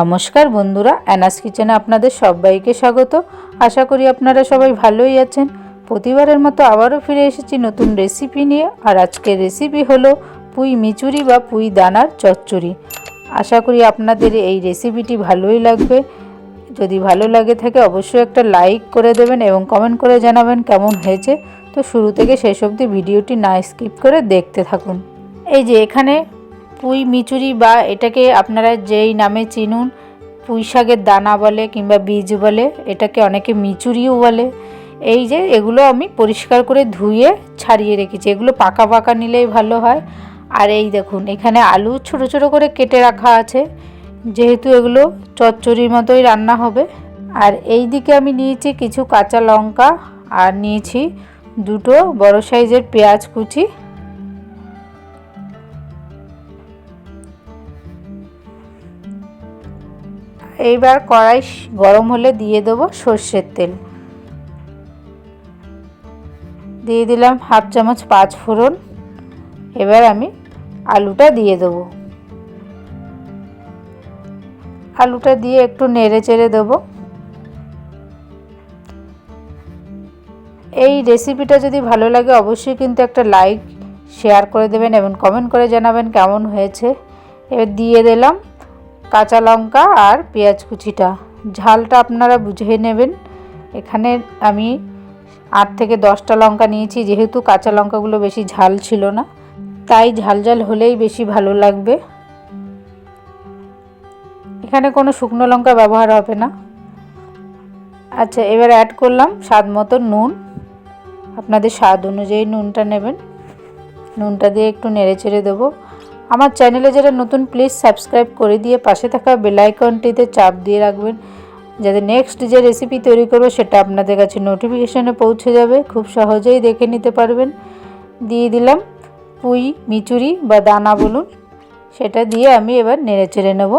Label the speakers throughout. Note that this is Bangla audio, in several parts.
Speaker 1: নমস্কার বন্ধুরা, অ্যানাস কিচেনে আপনাদের সবাইকে স্বাগত। আশা করি আপনারা সবাই ভালোই আছেন। প্রতিবারের মতো আবারও ফিরে এসেছি নতুন রেসিপি নিয়ে। আর আজকের রেসিপি হলো পুঁই মিচুরি বা পুঁই দানার চচ্চড়ি। আশা করি আপনাদের এই রেসিপিটি ভালোই লাগবে। যদি ভালো লাগে থাকে অবশ্যই একটা লাইক করে দেবেন এবং কমেন্ট করে জানাবেন কেমন হয়েছে। তো শুরু থেকে শেষ অবধি ভিডিওটি না স্কিপ করে দেখতে থাকুন। এই যে এখানে পুঁই মিচুরি বা এটাকে আপনারা যেই নামে চিনুন, পুঁই শাকের দানা বলে কিংবা বীজ বলে, এটাকে অনেকে মিচুরিও বলে। এই যে এগুলো আমি পরিষ্কার করে ধুয়ে ছাড়িয়ে রেখেছি। এগুলো পাকা পাকা নিলেই ভালো হয়। আর এই দেখুন, এখানে আলু ছোট ছোট করে কেটে রাখা আছে। যেহেতু এগুলো চচ্চড়ির মতোই রান্না হবে। আর এই দিকে আমি নিয়েছি কিছু কাঁচা লঙ্কা। আর নিয়েছি দুটো বড় সাইজের পেঁয়াজ কুচি। এইবার কড়াই গরম হলে দিয়ে দেবো সর্ষের তেল। দিয়ে দিলাম হাফ চামচ পাঁচ ফোড়ন। এবার আমি আলুটা দিয়ে দেবো। আলুটা দিয়ে একটু নেড়ে চেড়ে দেবো। এই রেসিপিটা যদি ভালো লাগে অবশ্যই কিন্তু একটা লাইক, শেয়ার করে দেবেন এবং কমেন্ট করে জানাবেন কেমন হয়েছে। এবার দিয়ে দিলাম কাঁচা লঙ্কা আর পেঁয়াজ কুচিটা। ঝালটা আপনারা বুঝে নেবেন। এখানে আমি আট থেকে দশটা লঙ্কা নিয়েছি, যেহেতু কাঁচা লঙ্কাগুলো বেশি ঝাল ছিল না, তাই ঝাল ঝাল হলেই বেশি ভালো লাগবে। এখানে কোনো শুকনো লঙ্কা ব্যবহার হবে না। আচ্ছা এবার অ্যাড করলাম স্বাদ মতো নুন। আপনাদের স্বাদ অনুযায়ী নুনটা নেবেন। নুনটা দিয়ে একটু নেড়ে চেড়ে দেবো। আমার চ্যানেলে যারা নতুন প্লিজ সাবস্ক্রাইব করে দিয়ে পাশে থাকা বেলাইকনটিতে চাপ দিয়ে রাখবেন, যাতে নেক্সট যে রেসিপি তৈরি করব সেটা আপনাদের কাছে নোটিফিকেশানে পৌঁছে যাবে। খুব সহজেই দেখে নিতে পারবেন। দিয়ে দিলাম পুঁই, মিচুরি বা দানা বলুন, সেটা দিয়ে আমি এবার নেড়ে চেড়ে নেব।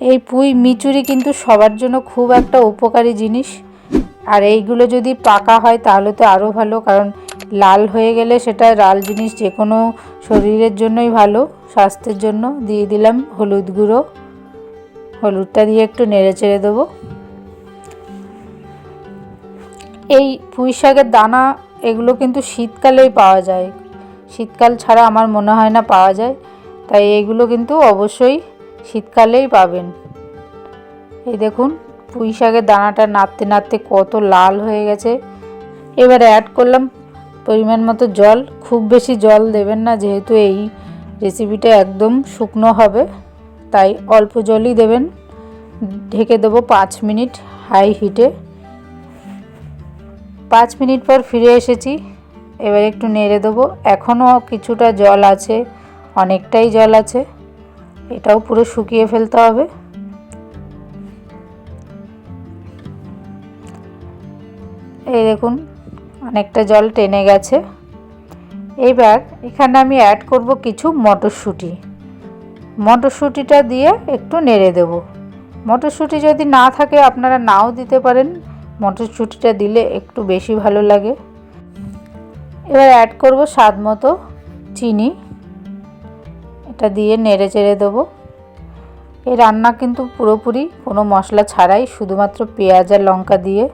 Speaker 1: এই পুঁই, মিচুরি কিন্তু সবার জন্য খুব একটা উপকারী জিনিস। আর এইগুলো যদি পাকা হয় তাহলে তো আরও ভালো, কারণ লাল হয়ে গেলে সেটা লাল জিনিস যে কোনো শরীরের জন্যই ভালো, স্বাস্থ্যের জন্য। দিয়ে দিলাম হলুদ গুঁড়ো। হলুদটা দিয়ে একটু নেড়ে চেড়ে দেবো। এই পুঁই শাকের দানা, এগুলো কিন্তু শীতকালেই পাওয়া যায়। শীতকাল ছাড়া আমার মনে হয় না পাওয়া যায়। তাই এগুলো কিন্তু অবশ্যই শীতকালেই পাবেন। এই দেখুন, পুঁই শাকের দানাটা নাড়তে নাড়তে কত লাল হয়ে গেছে। এবারে অ্যাড করলাম পরিমাণ মতো জল, খুব বেশি জল দেবেন না যেহেতু এই রেসিপিটা একদম শুকনো হবে। তাই অল্প জলই দেবেন। ঢেকে দেবো পাঁচ মিনিট হাই হিটে পাঁচ মিনিট পর ফিরে এসেছি। এবার একটু নেড়ে দেবো। এখনও কিছুটা জল আছে, অনেকটাই জল আছে। এটাও পুরো শুকিয়ে ফেলতে হবে। এই দেখুন অনেকটা জল টেনে গেছে। এবার এখানে আমি অ্যাড করব কিছু মটরশুঁটি। মটরশুঁটিটা দিয়ে একটু নেড়ে দেব। মটরশুঁটি যদি না থাকে, আপনারা নাও দিতে পারেন। মটরশুঁটিটা দিলে একটু বেশি ভালো লাগে। এবার অ্যাড করব স্বাদ মতো চিনি। এটা দিয়ে নেড়ে চেড়ে দেবো। এই রান্না কিন্তু পুরোপুরি কোনো মশলা ছাড়াই, শুধুমাত্র পেঁয়াজ আর লঙ্কা দিয়ে।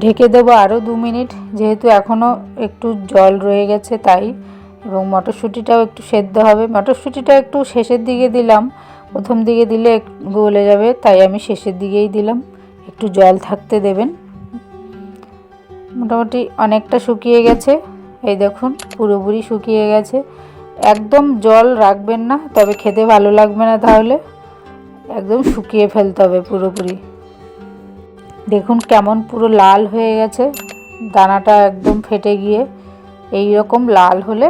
Speaker 1: ঢেকে দেবো আরও দু মিনিট, যেহেতু এখনও একটু জল রয়ে গেছে তাই, এবং মটরশুঁটিটাও একটু সেদ্ধ হবে। মটরশুঁটিটা একটু শেষের দিকে দিলাম, প্রথম দিকে দিলে গলে যাবে, তাই আমি শেষের দিকেই দিলাম। একটু জল থাকতে দেবেন। মোটামুটি অনেকটা শুকিয়ে গেছে, এই দেখুন পুরোপুরি শুকিয়ে গেছে। একদম জল রাখবেন না, তবে খেতে ভালো লাগবে না তাহলে। একদম শুকিয়ে ফেলতে হবে পুরোপুরি। দেখুন কেমন পুরো লাল হয়ে গেছে। দানাটা একদম ফেটে গিয়ে এই রকম লাল হলে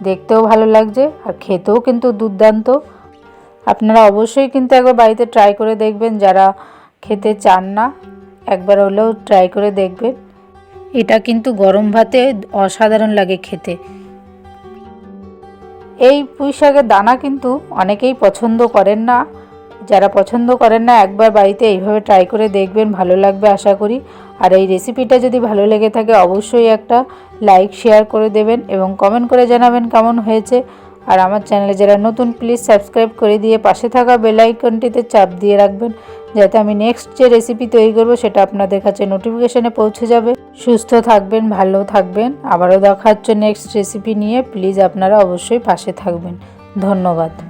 Speaker 1: দেখতেও ভালো লাগছে আর খেতেও কিন্তু দুর্দান্ত। আপনারা অবশ্যই কিন্তু একবার বাড়িতে ট্রাই করে দেখবেন, যারা খেতে চান না, একবার হলেও ট্রাই করে দেখবেন। এটা কিন্তু গরম ভাতে অসাধারণ লাগে খেতে। এই পুঁই শাকের দানা কিন্তু অনেকেই পছন্দ করেন না যারা পছন্দ করেন না, একবার বাড়িতে এইভাবে ট্রাই করে দেখবেন, ভালো লাগবে আশা করি। আর এই রেসিপিটা যদি ভালো লেগে থাকে, অবশ্যই একটা লাইক শেয়ার করে দেবেন এবং কমেন্ট করে জানাবেন কেমন হয়েছে। আর আমার চ্যানেলে যারা নতুন প্লিজ সাবস্ক্রাইব করে দিয়ে পাশে থাকা বেল আইকনটিতে চাপ দিয়ে রাখবেন, যাতে আমি নেক্সট যে রেসিপি তৈরি করব, সেটা আপনাদের কাছে নোটিফিকেশনে পৌঁছে যাবে। সুস্থ থাকবেন, ভালো থাকবেন, আবারও দেখা হচ্ছে নেক্সট রেসিপি নিয়ে। প্লিজ আপনারা অবশ্যই পাশে থাকবেন। ধন্যবাদ।